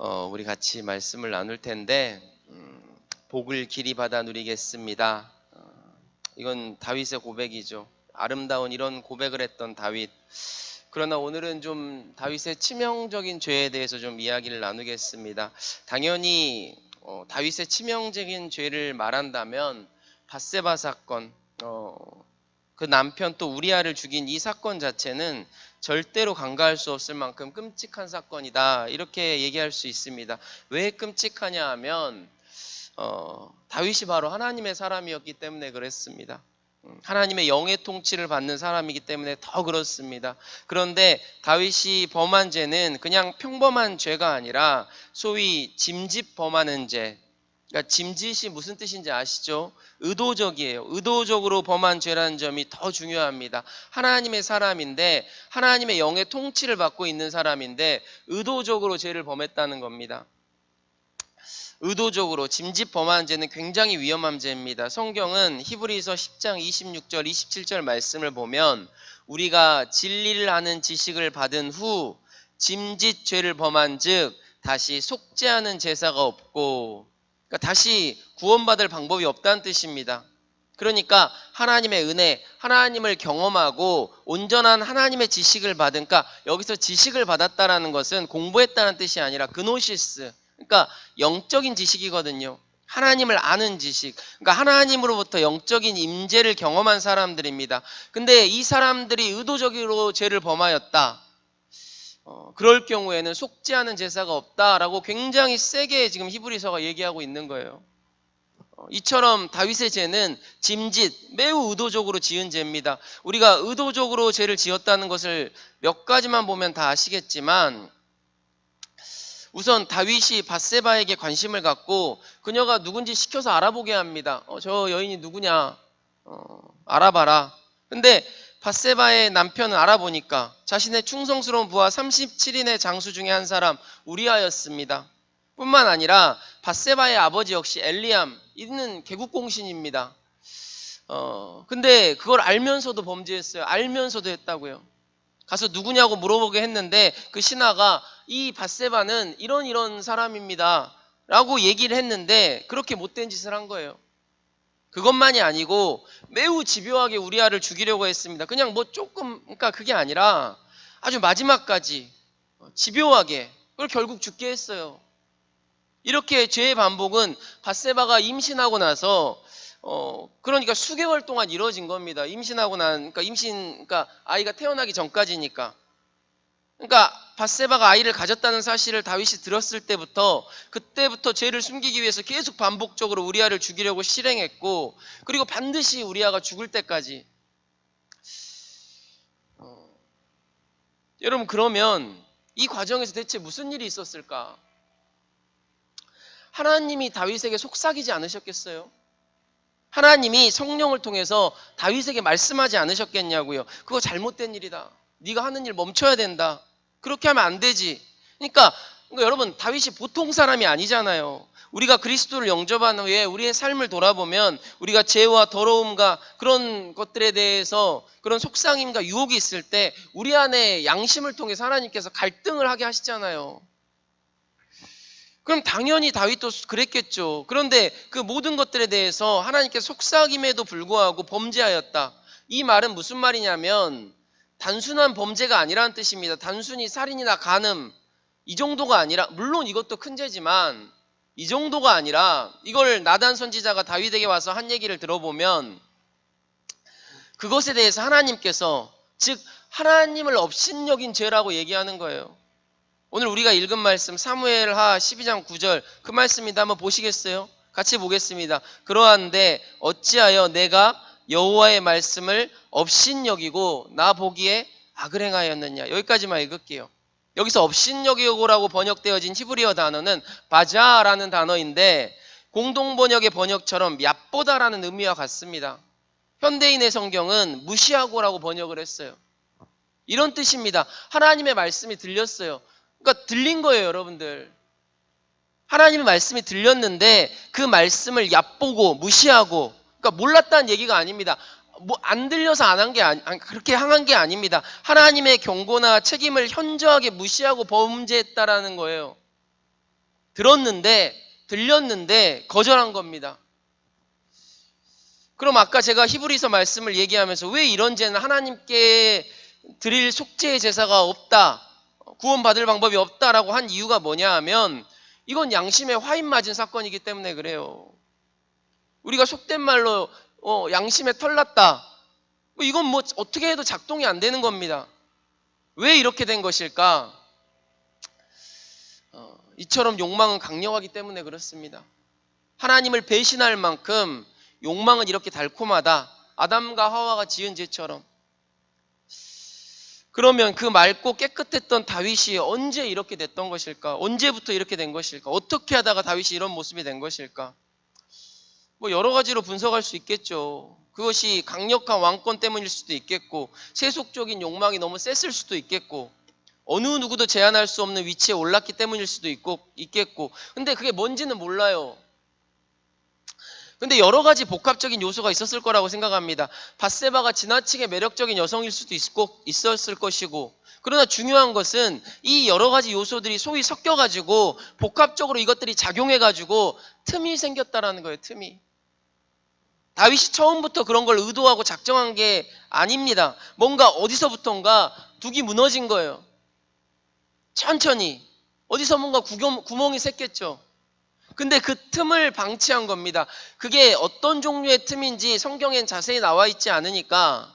어, 우리 같이 말씀을 나눌 텐데 음, 복을 길이 받아 누리겠습니다. 어, 이건 다윗의 고백이죠. 아름다운 이런 고백을 했던 다윗. 그러나 오늘은 좀 다윗의 치명적인 죄에 대해서 좀 이야기를 나누겠습니다. 당연히 어, 다윗의 치명적인 죄를 말한다면 바세바 사건, 어, 그 남편 또 우리아를 죽인 이 사건 자체는 절대로 간과할 수 없을 만큼 끔찍한 사건이다 이렇게 얘기할 수 있습니다. 왜 끔찍하냐 하면 어, 다윗이 바로 하나님의 사람이었기 때문에 그랬습니다. 음, 하나님의 영의 통치를 받는 사람이기 때문에 더 그렇습니다. 그런데 다윗이 범한 죄는 그냥 평범한 죄가 아니라 소위 짐짓 범하는 죄. 그러니까 짐짓이 무슨 뜻인지 아시죠? 의도적이에요. 의도적으로 범한 죄라는 점이 더 중요합니다. 하나님의 사람인데 하나님의 영의 통치를 받고 있는 사람인데 의도적으로 죄를 범했다는 겁니다. 의도적으로 짐짓 범한 죄는 굉장히 위험한 죄입니다. 성경은 히브리서 10장 26절 27절 말씀을 보면 우리가 진리를 하는 지식을 받은 후 짐짓 죄를 범한 즉 다시 속죄하는 제사가 없고 그러니까 다시 구원받을 방법이 없다는 뜻입니다. 그러니까 하나님의 은혜, 하나님을 경험하고 온전한 하나님의 지식을 받은, 그러니까 여기서 지식을 받았다라는 것은 공부했다는 뜻이 아니라 그노시스, 그러니까 영적인 지식이거든요. 하나님을 아는 지식. 그러니까 하나님으로부터 영적인 임재를 경험한 사람들입니다. 근데 이 사람들이 의도적으로 죄를 범하였다. 어, 그럴 경우에는 속죄하는 제사가 없다라고 굉장히 세게 지금 히브리서가 얘기하고 있는 거예요. 어, 이처럼 다윗의 죄는 짐짓 매우 의도적으로 지은 죄입니다. 우리가 의도적으로 죄를 지었다는 것을 몇 가지만 보면 다 아시겠지만 우선 다윗이 바세바에게 관심을 갖고 그녀가 누군지 시켜서 알아보게 합니다. 어, 저 여인이 누구냐? 어, 알아봐라. 근데 바세바의 남편은 알아보니까 자신의 충성스러운 부하 37인의 장수 중에 한 사람 우리아였습니다. 뿐만 아니라 바세바의 아버지 역시 엘리암 이는 개국공신입니다. 어, 근데 그걸 알면서도 범죄했어요. 알면서도 했다고요. 가서 누구냐고 물어보게 했는데 그 신하가 이 바세바는 이런 이런 사람입니다. 라고 얘기를 했는데 그렇게 못된 짓을 한 거예요. 그것만이 아니고 매우 집요하게 우리아를 죽이려고 했습니다. 그냥 뭐 조금 그러니까 그게 아니라 아주 마지막까지 집요하게 그걸 결국 죽게 했어요. 이렇게 죄의 반복은 바세바가 임신하고 나서 어 그러니까 수개월 동안 이루어진 겁니다. 임신하고 난 그러니까 임신 그러니까 아이가 태어나기 전까지니까. 그러니까 바세바가 아이를 가졌다는 사실을 다윗이 들었을 때부터 그때부터 죄를 숨기기 위해서 계속 반복적으로 우리아를 죽이려고 실행했고 그리고 반드시 우리아가 죽을 때까지 어, 여러분 그러면 이 과정에서 대체 무슨 일이 있었을까? 하나님이 다윗에게 속삭이지 않으셨겠어요? 하나님이 성령을 통해서 다윗에게 말씀하지 않으셨겠냐고요. 그거 잘못된 일이다. 네가 하는 일 멈춰야 된다. 그렇게 하면 안 되지. 그러니까, 그러니까 여러분 다윗이 보통 사람이 아니잖아요. 우리가 그리스도를 영접한 후에 우리의 삶을 돌아보면 우리가 죄와 더러움과 그런 것들에 대해서 그런 속상임과 유혹이 있을 때 우리 안에 양심을 통해서 하나님께서 갈등을 하게 하시잖아요. 그럼 당연히 다윗도 그랬겠죠. 그런데 그 모든 것들에 대해서 하나님께 속삭임에도 불구하고 범죄하였다. 이 말은 무슨 말이냐면 단순한 범죄가 아니라는 뜻입니다. 단순히 살인이나 간음 이 정도가 아니라 물론 이것도 큰 죄지만 이 정도가 아니라 이걸 나단 선지자가 다윗에게 와서 한 얘기를 들어보면 그것에 대해서 하나님께서 즉 하나님을 업신여긴 죄라고 얘기하는 거예요. 오늘 우리가 읽은 말씀 사무엘하 12장 9절 그 말씀입니다. 한번 보시겠어요? 같이 보겠습니다. 그러한데 어찌하여 내가 여호와의 말씀을 업신여기고 나 보기에 악을 행하였느냐. 여기까지만 읽을게요. 여기서 업신여기고라고 번역되어진 히브리어 단어는 바자라는 단어인데 공동 번역의 번역처럼 얕보다라는 의미와 같습니다. 현대인의 성경은 무시하고라고 번역을 했어요. 이런 뜻입니다. 하나님의 말씀이 들렸어요. 그러니까 들린 거예요, 여러분들. 하나님의 말씀이 들렸는데 그 말씀을 얕보고 무시하고 그러니까 몰랐다는 얘기가 아닙니다. 뭐 안 들려서 안 한 게 아니 그렇게 향한 게 아닙니다. 하나님의 경고나 책임을 현저하게 무시하고 범죄했다라는 거예요. 들었는데 들렸는데 거절한 겁니다. 그럼 아까 제가 히브리서 말씀을 얘기하면서 왜 이런 죄는 하나님께 드릴 속죄의 제사가 없다. 구원받을 방법이 없다라고 한 이유가 뭐냐 하면 이건 양심에 화인 맞은 사건이기 때문에 그래요. 우리가 속된 말로 어, 양심에 털났다. 뭐 이건 뭐 어떻게 해도 작동이 안 되는 겁니다. 왜 이렇게 된 것일까? 어, 이처럼 욕망은 강력하기 때문에 그렇습니다. 하나님을 배신할 만큼 욕망은 이렇게 달콤하다. 아담과 하와가 지은 죄처럼. 그러면 그 맑고 깨끗했던 다윗이 언제 이렇게 됐던 것일까? 언제부터 이렇게 된 것일까? 어떻게 하다가 다윗이 이런 모습이 된 것일까? 뭐 여러 가지로 분석할 수 있겠죠. 그것이 강력한 왕권 때문일 수도 있겠고, 세속적인 욕망이 너무 셌을 수도 있겠고, 어느 누구도 제한할 수 없는 위치에 올랐기 때문일 수도 있고, 있겠고, 근데 그게 뭔지는 몰라요. 근데 여러 가지 복합적인 요소가 있었을 거라고 생각합니다. 바세바가 지나치게 매력적인 여성일 수도 있고, 있었을 것이고, 그러나 중요한 것은 이 여러 가지 요소들이 소위 섞여가지고 복합적으로 이것들이 작용해가지고 틈이 생겼다라는 거예요. 틈이. 다윗이 처음부터 그런 걸 의도하고 작정한 게 아닙니다. 뭔가 어디서부턴가 둑이 무너진 거예요. 천천히. 어디서 뭔가 구경, 구멍이 샜겠죠. 근데 그 틈을 방치한 겁니다. 그게 어떤 종류의 틈인지 성경엔 자세히 나와 있지 않으니까,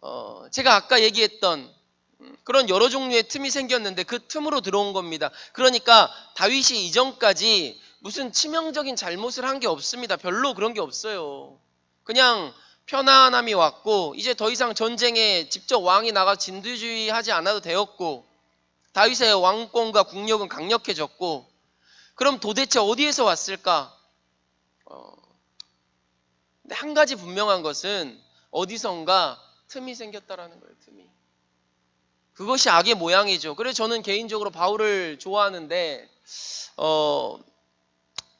어, 제가 아까 얘기했던 그런 여러 종류의 틈이 생겼는데 그 틈으로 들어온 겁니다. 그러니까 다윗이 이전까지 무슨 치명적인 잘못을 한 게 없습니다. 별로 그런 게 없어요. 그냥 편안함이 왔고 이제 더 이상 전쟁에 직접 왕이 나가 진두주의하지 않아도 되었고 다윗의 왕권과 국력은 강력해졌고 그럼 도대체 어디에서 왔을까? 어, 근데 한 가지 분명한 것은 어디선가 틈이 생겼다라는 거예요. 틈이. 그것이 악의 모양이죠. 그래서 저는 개인적으로 바울을 좋아하는데 어,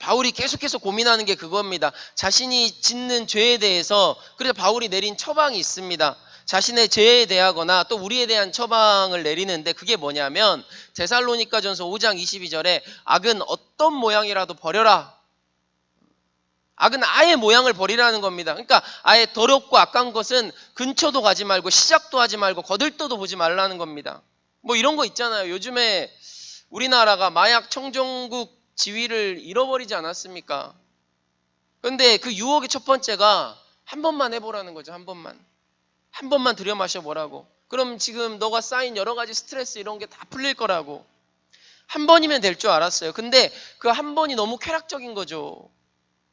바울이 계속해서 고민하는 게 그겁니다. 자신이 짓는 죄에 대해서 그래서 바울이 내린 처방이 있습니다. 자신의 죄에 대하거나 또 우리에 대한 처방을 내리는데 그게 뭐냐면 데살로니가전서 5장 22절에 악은 어떤 모양이라도 버려라. 악은 아예 모양을 버리라는 겁니다. 그러니까 아예 더럽고 악한 것은 근처도 가지 말고 시작도 하지 말고 거들떠도 보지 말라는 겁니다. 뭐 이런 거 있잖아요. 요즘에 우리나라가 마약 청정국 지위를 잃어버리지 않았습니까? 근데 그 유혹의 첫 번째가 한 번만 해보라는 거죠. 한 번만. 한 번만 들여 마셔보라고. 그럼 지금 너가 쌓인 여러 가지 스트레스 이런 게 다 풀릴 거라고. 한 번이면 될 줄 알았어요. 근데 그 한 번이 너무 쾌락적인 거죠.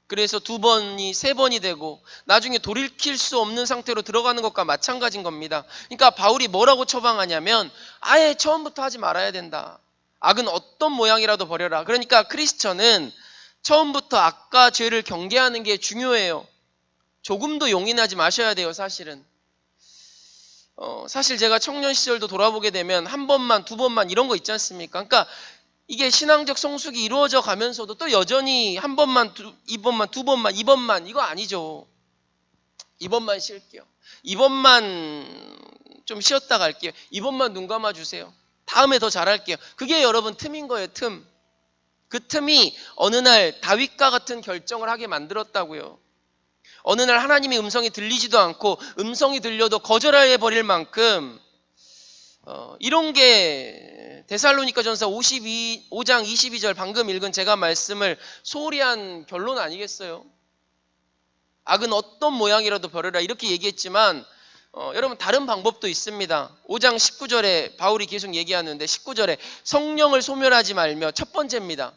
그래서 두 번이 세 번이 되고 나중에 돌이킬 수 없는 상태로 들어가는 것과 마찬가지인 겁니다. 그러니까 바울이 뭐라고 처방하냐면 아예 처음부터 하지 말아야 된다. 악은 어떤 모양이라도 버려라. 그러니까 크리스천은 처음부터 악과 죄를 경계하는 게 중요해요. 조금도 용인하지 마셔야 돼요, 사실은. 어, 사실 제가 청년 시절도 돌아보게 되면 한 번만, 두 번만 이런 거 있지 않습니까? 그러니까 이게 신앙적 성숙이 이루어져 가면서도 또 여전히 한 번만, 두, 이번만, 두 번만, 이번만 이거 아니죠. 이번만 쉴게요. 이번만 좀 쉬었다 갈게요. 이번만 눈 감아 주세요. 다음에 더 잘할게요. 그게 여러분 틈인 거예요, 틈. 그 틈이 어느 날 다윗과 같은 결정을 하게 만들었다고요. 어느 날 하나님의 음성이 들리지도 않고 음성이 들려도 거절해 버릴 만큼 어, 이런 게 데살로니가 전서 52, 5장 22절 방금 읽은 제가 말씀을 소홀히 한 결론 아니겠어요? 악은 어떤 모양이라도 버려라 이렇게 얘기했지만 어, 여러분 다른 방법도 있습니다. 5장 19절에 바울이 계속 얘기하는데 19절에 성령을 소멸하지 말며 첫 번째입니다.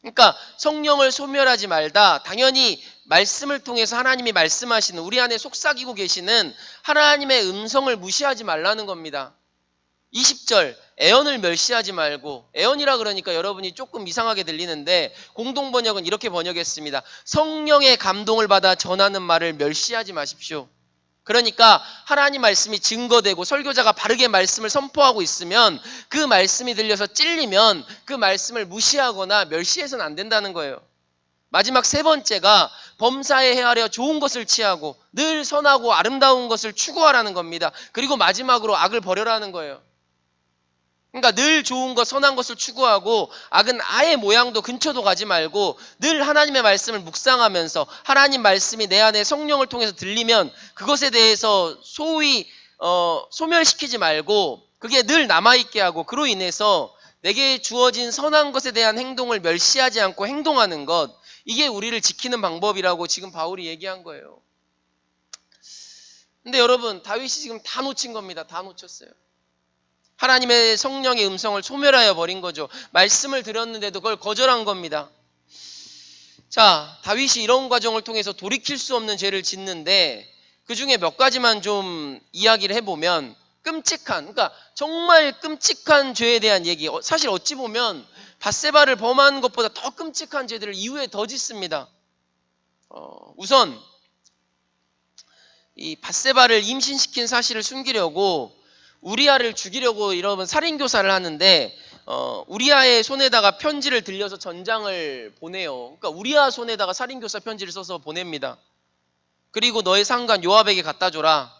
그러니까 성령을 소멸하지 말다. 당연히 말씀을 통해서 하나님이 말씀하시는 우리 안에 속삭이고 계시는 하나님의 음성을 무시하지 말라는 겁니다. 20절 애언을 멸시하지 말고 애언이라 그러니까 여러분이 조금 이상하게 들리는데 공동 번역은 이렇게 번역했습니다. 성령의 감동을 받아 전하는 말을 멸시하지 마십시오. 그러니까 하나님 말씀이 증거되고 설교자가 바르게 말씀을 선포하고 있으면 그 말씀이 들려서 찔리면 그 말씀을 무시하거나 멸시해서는 안 된다는 거예요. 마지막 세 번째가 범사에 헤아려 좋은 것을 취하고 늘 선하고 아름다운 것을 추구하라는 겁니다. 그리고 마지막으로 악을 버려라는 거예요. 그러니까 늘 좋은 것, 선한 것을 추구하고 악은 아예 모양도 근처도 가지 말고 늘 하나님의 말씀을 묵상하면서 하나님 말씀이 내 안에 성령을 통해서 들리면 그것에 대해서 소위 어, 소멸시키지 말고 그게 늘 남아있게 하고 그로 인해서 내게 주어진 선한 것에 대한 행동을 멸시하지 않고 행동하는 것 이게 우리를 지키는 방법이라고 지금 바울이 얘기한 거예요. 근데 여러분 다윗이 지금 다 놓친 겁니다. 다 놓쳤어요. 하나님의 성령의 음성을 소멸하여 버린 거죠. 말씀을 들었는데도 그걸 거절한 겁니다. 자, 다윗이 이런 과정을 통해서 돌이킬 수 없는 죄를 짓는데 그 중에 몇 가지만 좀 이야기를 해보면 끔찍한, 그러니까 정말 끔찍한 죄에 대한 얘기. 어, 사실 어찌 보면 바세바를 범한 것보다 더 끔찍한 죄들을 이후에 더 짓습니다. 어, 우선 이 바세바를 임신시킨 사실을 숨기려고 우리아를 죽이려고 이러면 살인 교사를 하는데 어, 우리아의 손에다가 편지를 들려서 전장을 보내요. 그러니까 우리아 손에다가 살인 교사 편지를 써서 보냅니다. 그리고 너의 상관 요압에게 갖다 줘라.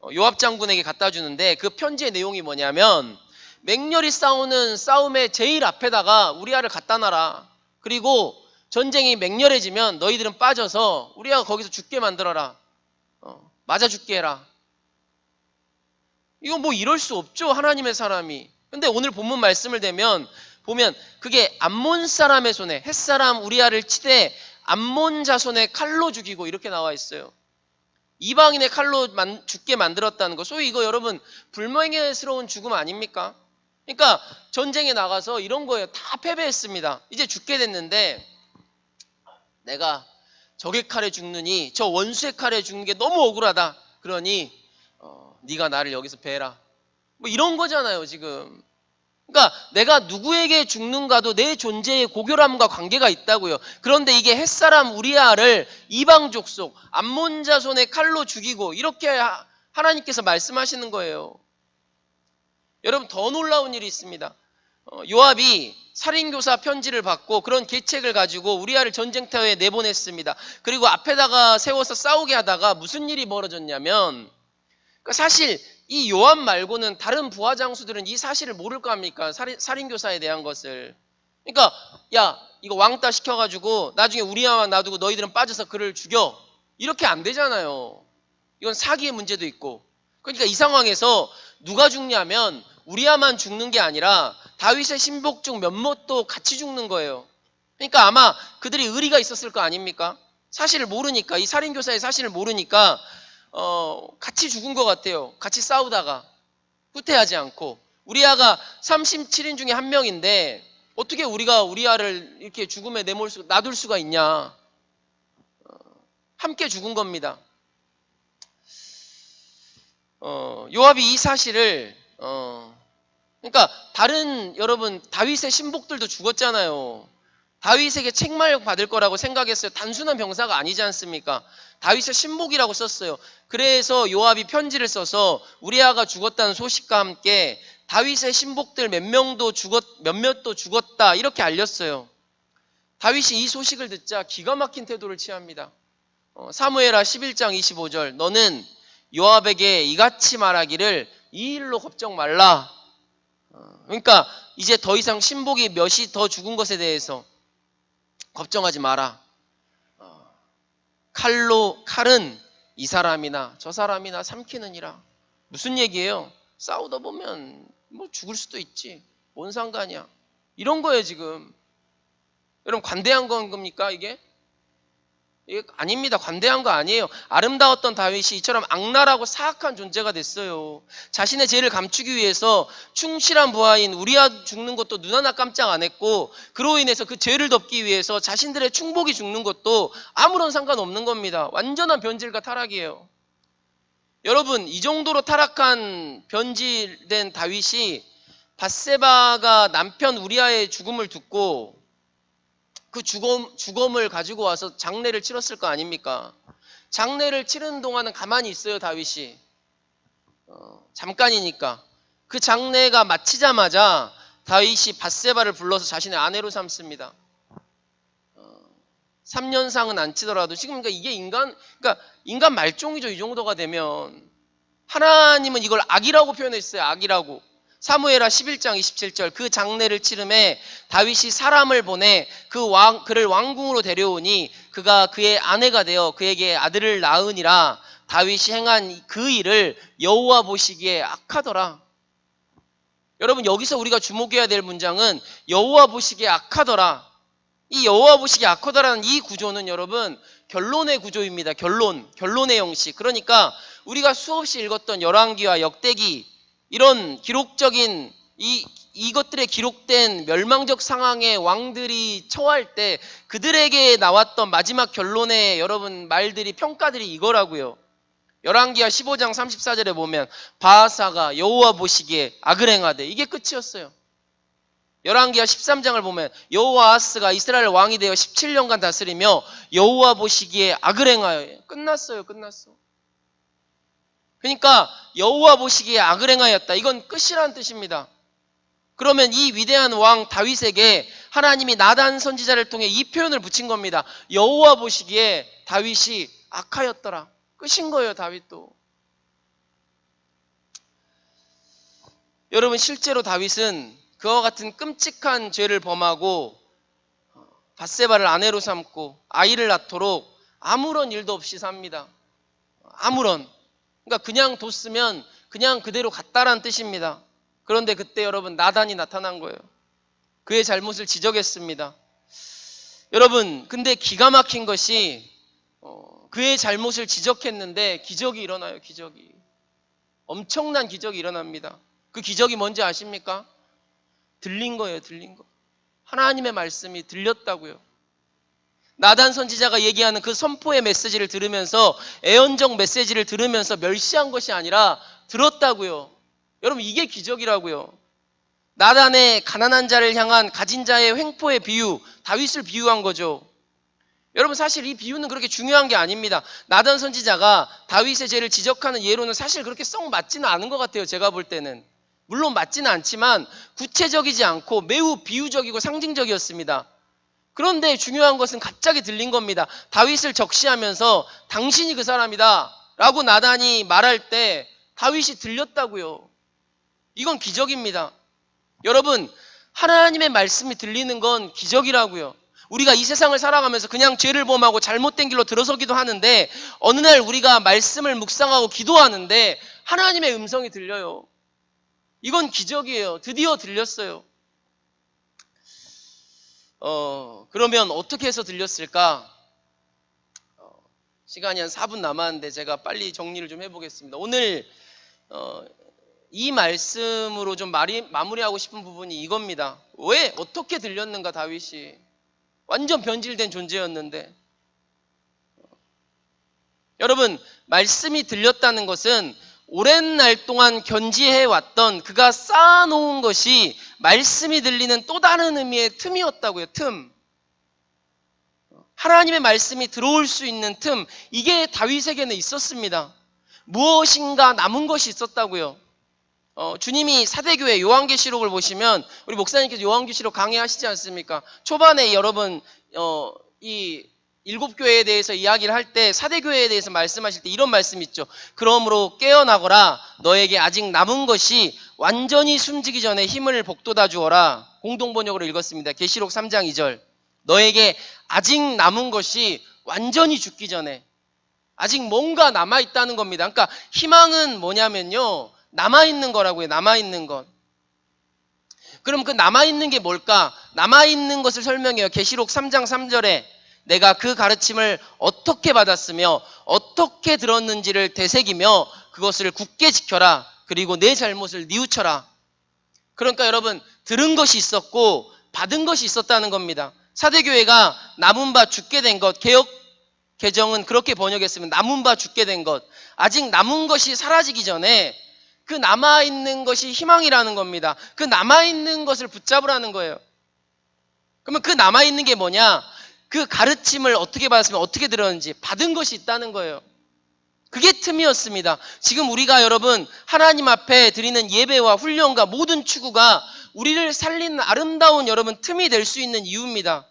어, 요압 장군에게 갖다 주는데 그 편지의 내용이 뭐냐면 맹렬히 싸우는 싸움의 제일 앞에다가 우리아를 갖다 놔라. 그리고 전쟁이 맹렬해지면 너희들은 빠져서 우리아가 거기서 죽게 만들어라. 어, 맞아 죽게 해라. 이건 뭐 이럴 수 없죠. 하나님의 사람이. 근데 오늘 본문 말씀을 대면 보면 그게 암몬 사람의 손에 햇사람 우리아를 치되 암몬 자손의 칼로 죽이고 이렇게 나와 있어요. 이방인의 칼로 만- 죽게 만들었다는 거. 소위 이거 여러분 불명예스러운 죽음 아닙니까? 그러니까 전쟁에 나가서 이런 거예요. 다 패배했습니다. 이제 죽게 됐는데 내가 적의 칼에 죽느니 저 원수의 칼에 죽는 게 너무 억울하다. 그러니 어, 네가 나를 여기서 베라. 뭐 이런 거잖아요, 지금. 그러니까 내가 누구에게 죽는가도 내 존재의 고결함과 관계가 있다고요. 그런데 이게 햇사람 우리아를 이방 족 속 암몬 자손의 칼로 죽이고 이렇게 하- 하나님께서 말씀하시는 거예요. 여러분 더 놀라운 일이 있습니다. 어, 요압이 살인교사 편지를 받고 그런 계책을 가지고 우리아를 전쟁터에 내보냈습니다. 그리고 앞에다가 세워서 싸우게 하다가 무슨 일이 벌어졌냐면 그러니까 사실 이 요압 말고는 다른 부하 장수들은 이 사실을 모를 거 아닙니까? 살인, 살인교사에 대한 것을. 그러니까 야 이거 왕따 시켜가지고 나중에 우리아만 놔두고 너희들은 빠져서 그를 죽여. 이렇게 안 되잖아요. 이건 사기의 문제도 있고. 그러니까 이 상황에서 누가 죽냐면 우리아만 죽는 게 아니라 다윗의 신복 중 몇몇도 같이 죽는 거예요. 그러니까 아마 그들이 의리가 있었을 거 아닙니까? 사실을 모르니까 이 살인교사의 사실을 모르니까 어, 같이 죽은 것 같아요. 같이 싸우다가 후퇴하지 않고 우리아가 37인 중에 한 명인데 어떻게 우리가 우리아를 이렇게 죽음에 내몰 수 놔둘 수가 있냐? 어, 함께 죽은 겁니다. 어, 요압이 이 사실을 어, 그러니까 다른 여러분 다윗의 신복들도 죽었잖아요. 다윗에게 책망 받을 거라고 생각했어요. 단순한 병사가 아니지 않습니까? 다윗의 신복이라고 썼어요. 그래서 요압이 편지를 써서 우리아가 죽었다는 소식과 함께 다윗의 신복들 몇 명도 죽었 몇몇도 죽었다 이렇게 알렸어요. 다윗이 이 소식을 듣자 기가 막힌 태도를 취합니다. 어, 사무엘하 11장 25절 너는 요압에게 이같이 말하기를 이 일로 걱정 말라. 어, 그러니까 이제 더 이상 신복이 몇이 더 죽은 것에 대해서 걱정하지 마라. 어, 칼로 칼은 이 사람이나 저 사람이나 삼키느니라. 무슨 얘기예요? 싸우다 보면 뭐 죽을 수도 있지. 뭔 상관이야? 이런 거예요 지금. 여러분 관대한 건 겁니까 이게? 이게 아닙니다. 관대한 거 아니에요. 아름다웠던 다윗이 이처럼 악랄하고 사악한 존재가 됐어요. 자신의 죄를 감추기 위해서 충실한 부하인 우리아 죽는 것도 눈 하나 깜짝 안 했고 그로 인해서 그 죄를 덮기 위해서 자신들의 충복이 죽는 것도 아무런 상관없는 겁니다. 완전한 변질과 타락이에요. 여러분 이 정도로 타락한 변질된 다윗이 바세바가 남편 우리아의 죽음을 듣고 그 죽음, 죽음을 가지고 와서 장례를 치렀을 거 아닙니까? 장례를 치르는 동안은 가만히 있어요, 다윗이. 어, 잠깐이니까. 그 장례가 마치자마자 다윗이 바세바를 불러서 자신의 아내로 삼습니다. 어, 3년상은 안 치더라도 지금 그러니까 이게 인간, 그러니까 인간 말종이죠, 이 정도가 되면. 하나님은 이걸 악이라고 표현했어요, 악이라고. 사무엘하 11장 27절 그 장례를 치름해 다윗이 사람을 보내 그 왕 그를 왕궁으로 데려오니 그가 그의 아내가 되어 그에게 아들을 낳으니라 다윗이 행한 그 일을 여호와 보시기에 악하더라. 여러분 여기서 우리가 주목해야 될 문장은 여호와 보시기에 악하더라. 이 여호와 보시기에 악하더라는 이 구조는 여러분 결론의 구조입니다. 결론, 결론의 형식. 그러니까 우리가 수없이 읽었던 열왕기와 역대기 이런 기록적인 이 이것들에 기록된 멸망적 상황의 왕들이 처할 때 그들에게 나왔던 마지막 결론의 여러분 말들이 평가들이 이거라고요. 열왕기하 15장 34절에 보면 바하사가 여호와 보시기에 악을 행하되 이게 끝이었어요. 열왕기하 13장을 보면 여호와하스가 이스라엘 왕이 되어 17년간 다스리며 여호와 보시기에 악을 행하여 끝났어요. 끝났어. 그러니까 여호와 보시기에 악을 행하였다. 이건 끝이라는 뜻입니다. 그러면 이 위대한 왕 다윗에게 하나님이 나단 선지자를 통해 이 표현을 붙인 겁니다. 여호와 보시기에 다윗이 악하였더라. 끝인 거예요, 다윗도. 여러분 실제로 다윗은 그와 같은 끔찍한 죄를 범하고 바세바를 아내로 삼고 아이를 낳도록 아무런 일도 없이 삽니다. 아무런. 그러니까 그냥 뒀으면 그냥 그대로 갔다란 뜻입니다. 그런데 그때 여러분 나단이 나타난 거예요. 그의 잘못을 지적했습니다. 여러분, 근데 기가 막힌 것이 어, 그의 잘못을 지적했는데 기적이 일어나요. 기적이. 엄청난 기적이 일어납니다. 그 기적이 뭔지 아십니까? 들린 거예요. 들린 거. 하나님의 말씀이 들렸다고요. 나단 선지자가 얘기하는 그 선포의 메시지를 들으면서 애언적 메시지를 들으면서 멸시한 것이 아니라 들었다고요. 여러분 이게 기적이라고요. 나단의 가난한 자를 향한 가진 자의 횡포의 비유, 다윗을 비유한 거죠. 여러분 사실 이 비유는 그렇게 중요한 게 아닙니다. 나단 선지자가 다윗의 죄를 지적하는 예로는 사실 그렇게 썩 맞지는 않은 것 같아요. 제가 볼 때는. 물론 맞지는 않지만 구체적이지 않고 매우 비유적이고 상징적이었습니다. 그런데 중요한 것은 갑자기 들린 겁니다. 다윗을 적시하면서 당신이 그 사람이다 라고 나단이 말할 때 다윗이 들렸다고요. 이건 기적입니다. 여러분, 하나님의 말씀이 들리는 건 기적이라고요. 우리가 이 세상을 살아가면서 그냥 죄를 범하고 잘못된 길로 들어서기도 하는데 어느 날 우리가 말씀을 묵상하고 기도하는데 하나님의 음성이 들려요. 이건 기적이에요. 드디어 들렸어요. 어, 그러면 어떻게 해서 들렸을까? 어, 시간이 한 4분 남았는데 제가 빨리 정리를 좀 해보겠습니다. 오늘 어, 이 말씀으로 좀 마리, 마무리하고 싶은 부분이 이겁니다. 왜 어떻게 들렸는가 다윗이 완전 변질된 존재였는데 여러분 말씀이 들렸다는 것은 오랜 날 동안 견지해 왔던 그가 쌓아놓은 것이 말씀이 들리는 또 다른 의미의 틈이었다고요. 틈. 하나님의 말씀이 들어올 수 있는 틈. 이게 다윗에게는 있었습니다. 무엇인가 남은 것이 있었다고요. 어, 주님이 사대교회 요한계시록을 보시면 우리 목사님께서 요한계시록 강의하시지 않습니까? 초반에 여러분 어, 이 일곱 교회에 대해서 이야기를 할 때 사대 교회에 대해서 말씀하실 때 이런 말씀 있죠. 그러므로 깨어나거라 너에게 아직 남은 것이 완전히 숨지기 전에 힘을 복돋아 주어라. 공동 번역으로 읽었습니다. 계시록 3장 2절. 너에게 아직 남은 것이 완전히 죽기 전에 아직 뭔가 남아 있다는 겁니다. 그러니까 희망은 뭐냐면요. 남아 있는 거라고요. 남아 있는 것. 그럼 그 남아 있는 게 뭘까? 남아 있는 것을 설명해요. 계시록 3장 3절에 내가 그 가르침을 어떻게 받았으며 어떻게 들었는지를 되새기며 그것을 굳게 지켜라. 그리고 내 잘못을 뉘우쳐라. 그러니까 여러분 들은 것이 있었고 받은 것이 있었다는 겁니다. 사대교회가 남은 바 죽게 된 것, 개혁 개정은 그렇게 번역했으면 남은 바 죽게 된 것, 아직 남은 것이 사라지기 전에 그 남아있는 것이 희망이라는 겁니다. 그 남아있는 것을 붙잡으라는 거예요. 그러면 그 남아있는 게 뭐냐? 그 가르침을 어떻게 받았으면 어떻게 들었는지 받은 것이 있다는 거예요. 그게 틈이었습니다. 지금 우리가 여러분 하나님 앞에 드리는 예배와 훈련과 모든 추구가 우리를 살리는 아름다운 여러분 틈이 될 수 있는 이유입니다.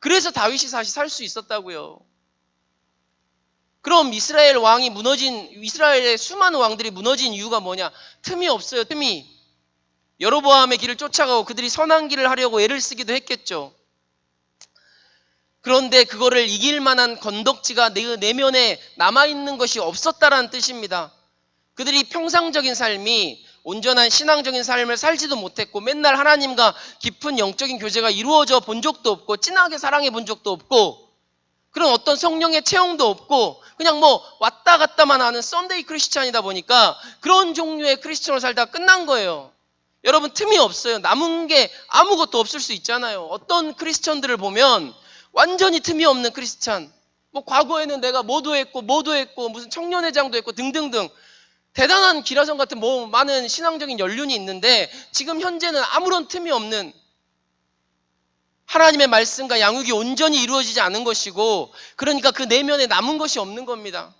그래서 다윗이 다시 살수 있었다고요. 그럼 이스라엘 왕이 무너진 이스라엘의 수많은 왕들이 무너진 이유가 뭐냐? 틈이 없어요. 틈이 여로보암의 길을 쫓아가고 그들이 선한 길을 하려고 애를 쓰기도 했겠죠. 그런데 그거를 이길 만한 건덕지가 내 내면에 남아있는 것이 없었다라는 뜻입니다. 그들이 평상적인 삶이 온전한 신앙적인 삶을 살지도 못했고 맨날 하나님과 깊은 영적인 교제가 이루어져 본 적도 없고 진하게 사랑해 본 적도 없고 그런 어떤 성령의 체험도 없고 그냥 뭐 왔다 갔다만 하는 썬데이 크리스찬이다 보니까 그런 종류의 크리스천으로 살다 끝난 거예요. 여러분 틈이 없어요. 남은 게 아무것도 없을 수 있잖아요. 어떤 크리스천들을 보면 완전히 틈이 없는 크리스찬. 뭐 과거에는 내가 뭐도 했고 뭐도 했고 무슨 청년회장도 했고 등등등 대단한 기라성 같은 뭐 많은 신앙적인 연륜이 있는데 지금 현재는 아무런 틈이 없는 하나님의 말씀과 양육이 온전히 이루어지지 않은 것이고 그러니까 그 내면에 남은 것이 없는 겁니다.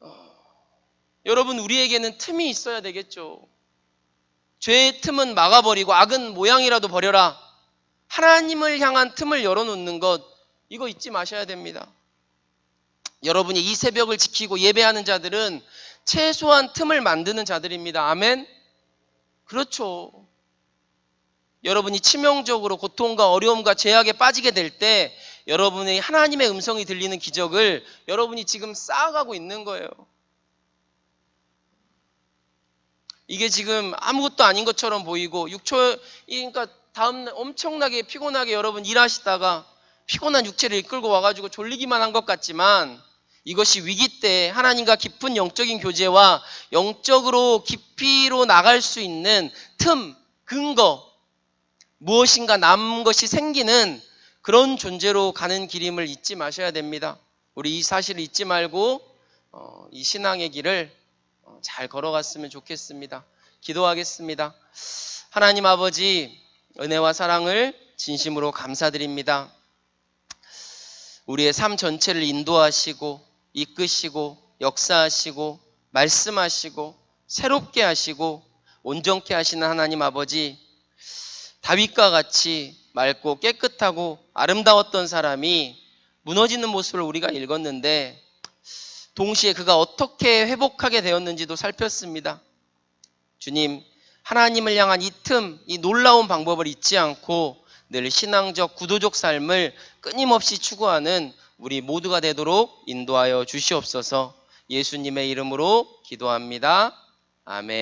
어, 여러분 우리에게는 틈이 있어야 되겠죠. 죄의 틈은 막아버리고 악은 모양이라도 버려라. 하나님을 향한 틈을 열어놓는 것 이거 잊지 마셔야 됩니다. 여러분이 이 새벽을 지키고 예배하는 자들은 최소한 틈을 만드는 자들입니다. 아멘. 그렇죠. 여러분이 치명적으로 고통과 어려움과 제약에 빠지게 될 때 여러분의 하나님의 음성이 들리는 기적을 여러분이 지금 쌓아가고 있는 거예요. 이게 지금 아무것도 아닌 것처럼 보이고 6초 그러니까 다음 날 엄청나게 피곤하게 여러분 일하시다가 피곤한 육체를 이끌고 와가지고 졸리기만 한 것 같지만 이것이 위기 때 하나님과 깊은 영적인 교제와 영적으로 깊이로 나갈 수 있는 틈, 근거, 무엇인가 남은 것이 생기는 그런 존재로 가는 길임을 잊지 마셔야 됩니다. 우리 이 사실을 잊지 말고 어, 이 신앙의 길을 어, 잘 걸어갔으면 좋겠습니다. 기도하겠습니다. 하나님 아버지 은혜와 사랑을 진심으로 감사드립니다. 우리의 삶 전체를 인도하시고 이끄시고 역사하시고 말씀하시고 새롭게 하시고 온전케 하시는 하나님 아버지 다윗과 같이 맑고 깨끗하고 아름다웠던 사람이 무너지는 모습을 우리가 읽었는데 동시에 그가 어떻게 회복하게 되었는지도 살폈습니다. 주님, 하나님을 향한 이 틈, 이 놀라운 방법을 잊지 않고 늘 신앙적 구도적 삶을 끊임없이 추구하는 우리 모두가 되도록 인도하여 주시옵소서 예수님의 이름으로 기도합니다. 아멘.